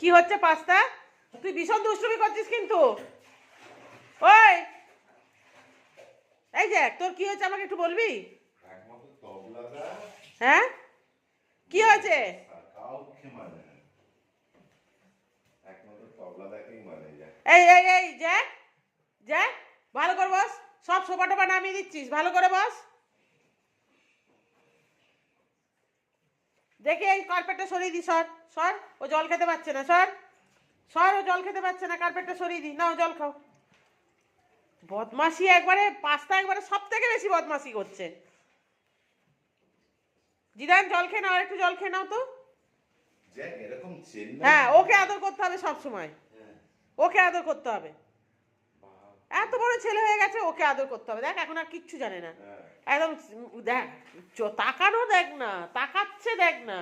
কি হচ্ছে পাস্তা? তুই ভীষণ দুষ্টুমি করছিস কিন্তু। ওই! এই যে তোর কি হয়েছে আমাকে একটু বলবি? হ্যাঁ? কি হয়েছে? এই এই এই জ্যাক জ্যাক ভালো করে বস, সব সোফা টোপা নামিয়ে দিচ্ছিস, ভালো করে বস। দেখি এই কার্পেটটা সরিয়ে দি সর সর ও জল খেতে পারছে না সর সর ও জল খেতে পারছে না কার্পেটটা সরিয়ে দি নাও জল খাও। বদমাসি একবারে পাস্তা একবারে সব থেকে বেশি বদমাসি করছে। জিদান জল খেয়ে নাও আর একটু জল খেয়ে নাও তো। চেন্নাই হ্যাঁ ওকে আদর করতে হবে সব সময় হ্যাঁ, ওকে আদর করতে হবে। এত বড় ছেলে হয়ে গেছে ওকে আদর করতে হবে। দেখ এখন আর কিচ্ছু জানে না। হ্যাঁ। একদম দেখ তাকানো দেখ না তাকাচ্ছে দেখ না।